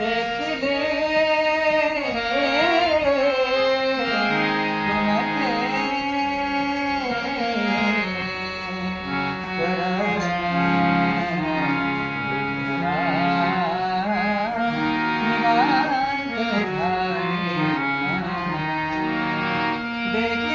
देखे make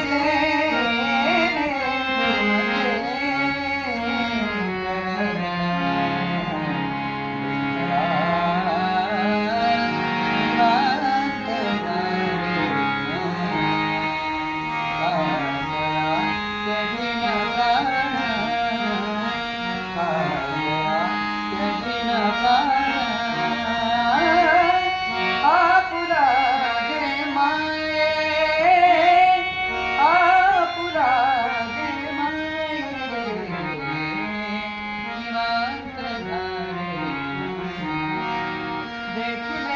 Hare Krishna.